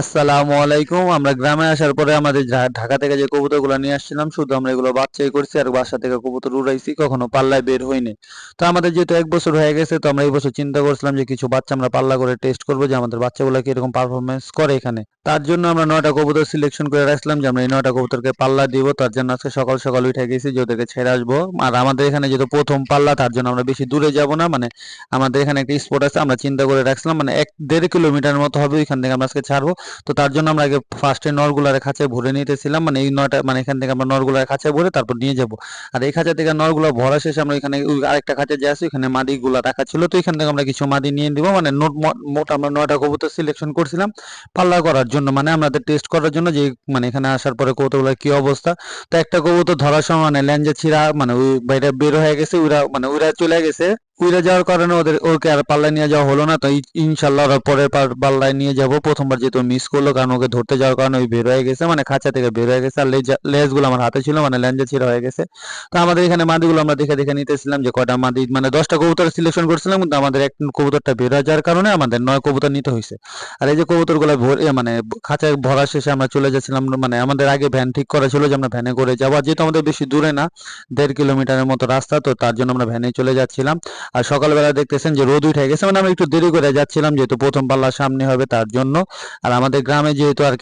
আসসালামু আলাইকুম। আমরা গ্রামে আসার পরে আমাদের ঢাকা থেকে যে কবুতরগুলো নিয়ে আসছিলাম, শুধু আমরা এগুলো বাচ্চাই করছি আর বাসা থেকে কবুতর উড়াইছি, কখনো পাল্লায় বের হয়নি তো আমাদের যেহেতু এক বছর হয়ে গেছে, তো আমরা এই বছর চিন্তা করছিলাম যে কিছু বাচ্চা আমরা পাল্লা করে টেস্ট করব যে আমাদের বাচ্চাগুলো কীরকম পারফরমেন্স করে এখানে। তার জন্য আমরা নয়টা কবুতর সিলেকশন করে রাখছিলাম যে আমরা এই নয়টা কবুতরকে পাল্লা দিব। তার জন্য আজকে সকাল সকাল উঠে গেছি যে ওদেরকে ছেড়ে আসব। আর আমাদের এখানে যেহেতু প্রথম পাল্লা, তার জন্য আমরা বেশি দূরে যাব না। মানে আমাদের এখানে একটা স্পট আছে, আমরা চিন্তা করে রাখছিলাম মানে এক দেড় কিলোমিটার মতো হবে, ওইখান থেকে আমরা আজকে ছাড়বো। তো তার জন্য আমরা আগে ফার্স্টে নরগুলার খাঁচায় ভরে নিতেছিলাম। মানে এই নয়টা মানে এখান থেকে আমরা নরগুলার খাঁচায় ভরে তারপর নিয়ে যাব। আর এই খাঁচা থেকে নরগুলো ভরা শেষে আমরা এখানে আরেকটা খাঁচা যে আছে ওখানে মাদিগুলা রাখা ছিল। তো এখান থেকে আমরা কিছু মাদি নিয়ে দিব মানে নোট মোট আমরা নয়টা কবুতর সিলেকশন করছিলাম পাল্লা করার জন্য। মানে আমাদের টেস্ট করার জন্য যে মানে এখানে আসার পরে কবুতরগুলোর কি অবস্থা। তো একটা কবুতর ধরার সময় মানে ল্যাঞ্জে ছিঁড়া মানে ওই বাইরে বের হয়ে গেছে উড়া মানে উড়া চলে গেছে। উড়ে যাওয়ার কারণে ওদের, ওকে আর পাল্লায় নিয়ে যাওয়া হলো না, তো ইনশাল্লাহ ওরা পরের পার- পাল্লায় নিয়ে যাব। প্রথমবার যেহেতু মিস করল, কারণ ওকে ধরতে যাওয়ার কারণে ওই বের হয়ে গেছে মানে খাঁচা থেকে বের হয়ে গেছে, আর লেজ লেজগুলো আমার হাতে ছিল মানে ল্যাঞ্জে ছিঁড়া হয়ে গেছে। তো আমাদের এখানে মাদিগুলো আমরা দেখে দেখে নিতেছিলাম যে কটা মাদি মানে দশটা কবুতর সিলেকশন করছিলাম, কিন্তু আমাদের এক কবুতরটা বের হয়ে যাওয়ার কারণে আমাদের নয় কবুতর নিতে হয়েছে। আর এই যে কবুতরগুলো ভরে মানে খাঁচায় ভরা শেষে আমরা চলে যাচ্ছিলাম মানে আমাদের আগে ভ্যান ঠিক করা ছিল যে আমরা ভ্যানে করে যাব। আর যেহেতু আমাদের বেশি দূরে না, দেড় কিলোমিটারের মতো রাস্তা, তো তার জন্য আমরা ভ্যানে চলে যাচ্ছিলাম। আর সকালবেলা দেখতেছেন যে রোদ উঠে গেছে মানে আমরা একটু দেরি করে যাচ্ছিলাম, যেহেতু প্রথম পাল্লার সামনে হবে তার জন্য। আর আমাদের গ্রামে যেহেতু আর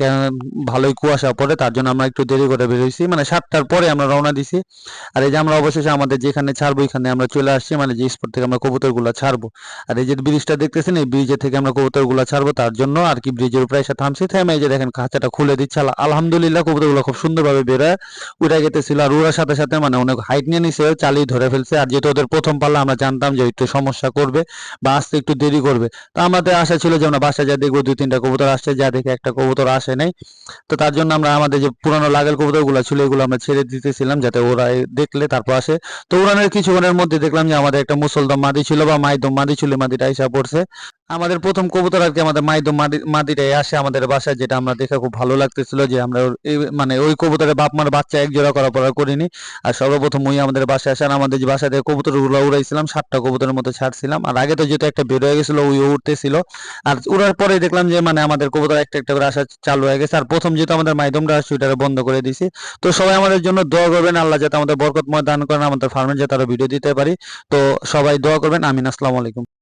ভালোই কুয়াশা পড়ে, তার জন্য আমরা একটু দেরি করে বেরোইছি। মানে সাতটার পরে আমরা রওনা দিছি। আর এই যে আমরা অবশেষে আমাদের যেখানে ছাড়বো, এখানে আমরা চলে আসছি মানে যে স্পট থেকে আমরা কবুতরগুলো ছাড়বো। আর এই যে ব্রিজটা দেখতেছেন, এই ব্রিজের থেকে আমরা কবুতরগুলো ছাড়বো, তার জন্য আর কি ব্রিজের উপরে এসে থামছি। থেমে এই যে দেখেন খাঁচাটা খুলে দিচ্ছে। আল- আলহামদুলিল্লাহ কবুতরগুলো খুব সুন্দরভাবে বেরোয় উড়ে গেতেছিল আর ওরার সাথে সাথে মানে অনেক হাইট নিয়ে নিছে, চালিয়ে ধরে ফেলছে। আর যেহেতু ওদের প্রথম পাল্লা, আমরা জানতাম যে একটু সমস্যা করবে বা আসতে একটু দেরি করবে। তো আমাদের আশা ছিল যে আমরা বাসায় যা দেখব, দুই তিনটা কবুতর আসছে, যা দেখে একটা কবুতর আসে নাই। তো তার জন্য আমরা আমাদের যে পুরানো লাগাল কবুতরগুলো ছিল, এগুলো আমরা ছেড়ে দিতেছিলাম যাতে ওরা দেখলে তারপর আসে। তো উড়ানের কিছুক্ষণের মধ্যে দেখলাম যে আমাদের একটা মুসলদম মাদি ছিল বা মাইদম মাদি ছিল, মাদিটা আইসা পড়ছে। আমাদের প্রথম কবুতর আর কি আমাদের মাইদম মাদি মাদিটাই আসে আমাদের বাসায়, যেটা আমরা দেখে খুব ভালো লাগতেছিল যে আমরা মানে ওই কবুতরের বাপ মার বাচ্চা এক জোড়া করা পড়া করিনি। আর সর্বপ্রথম ওই আমাদের বাসায় আসে আর আমাদের যে বাসা থেকে কবুতরগুলো উড়াইছিলাম, সাতটা কবুতরের মতো ছাড়ছিলাম। আর আগে তো যেহেতু একটা বের হয়ে গেছিল ওই উঠতেছিল। আর উড়ার পরে দেখলাম যে মানে আমাদের কবুতর একটা একটা করে আসা চালু হয়ে গেছে। আর প্রথম যেহেতু আমাদের মাইদমটা আসছে ওইটারে বন্ধ করে দিছি। তো সবাই আমাদের জন্য দোয়া করবেন, আল্লাহ যাতে আমাদের বরকতময় দান করেন, আমাদের ফার্মের যাতে আরও ভিডিও দিতে পারি। তো সবাই দোয়া করবেন। আমিন, আসসালামু আলাইকুম।